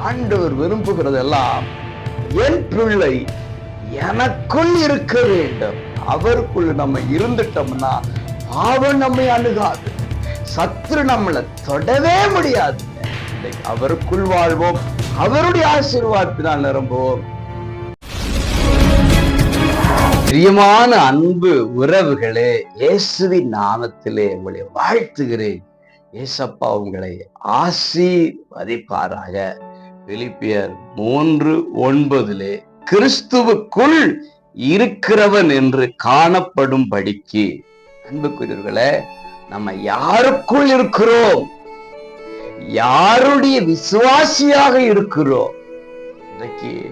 ஆண்டவர் விரும்புகிறதெல்லாம் என் பிள்ளை எனக்குள் இருக்க வேண்டும். அவருக்குள் நம்ம இருந்துட்டோம்னா பாவம் நம்மை அணுகாது. சத்ரு நம்மளை தொடவே முடியாது. அவருக்குள் வாழ்வோம். அவருடைய ஆசீர்வாதத்தினால் நிரம்புவோம். பிரியமான அன்பு உறவுகளே இயேசுவின் நாமத்திலே உங்களை வாழ்த்துகிறேன். ஏசப்பா உங்களை ஆசீர்வதிப்பாராக. பிலிப்பியர் மூன்று ஒன்பதிலே கிறிஸ்துவுக்குள் இருக்கிறவன் என்று காணப்படும்படிக்கு. அன்புக்குரியவர்களே நம்ம யாருக்குள் இருக்கிறோம்? யாருடைய விசுவாசியாக இருக்கிறோம்? இன்றைக்கு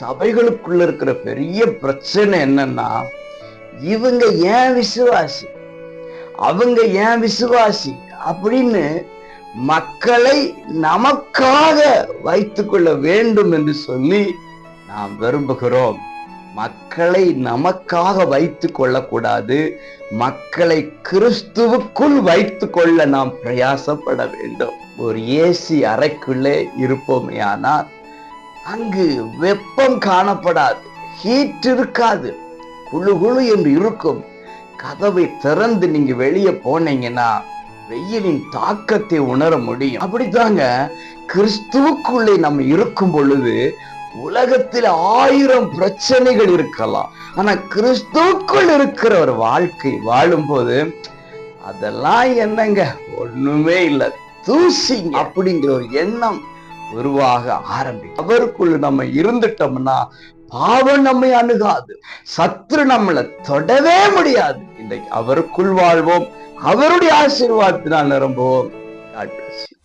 சபைகளுக்குள்ள இருக்கிற பெரிய பிரச்சனை என்னன்னா இவங்க ஏன் விசுவாசி? அவங்க ஏன் விசுவாசி? அப்படின்னு மக்களை நமக்காக வைத்துக்கொள்ள வேண்டும் என்று சொல்லி நாம் விரும்புகிறோம். மக்களை நமக்காக வைத்துக் கொள்ளக்கூடாது. மக்களை கிறிஸ்துவுக்குள் வைத்துக் கொள்ள நாம் பிரயாசப்பட வேண்டும். ஒரு ஏசி அறைக்குள்ளே இருப்போமே ஆனால் அங்கு வெப்பம் காணப்படாது ஹீட் இருக்காது குழு குழு என்று இருக்கும். கதவை திறந்து நீங்க வெளியே போனீங்கன்னா வெயிலின் தாக்கத்தை உணர முடியும். அப்படித்தாங்க கிறிஸ்துவுக்குள்ளே நம்ம இருக்கும் பொழுது உலகத்தில் ஆயிரம் பிரச்சனைகள் இருக்கலாம். ஆனா கிறிஸ்துவுக்குள் இருக்கிற ஒரு வாழ்க்கை வாழும்போது அதெல்லாம் என்னங்க? ஒண்ணுமே இல்லை. தூசி அப்படிங்கிற ஒரு எண்ணம் உருவாக ஆரம்பிக்கும். அவருக்குள்ள நம்ம இருந்துட்டோம்னா பாவம் நம்மை அணுகாது. சத்ரு நம்மளை தொடவே முடியாது. இன்றைக்கு அவருக்குள் வாழ்வோம் அவருடைய ஆசீர்வாதத்தினால் நிரம்புவோம் God bless you.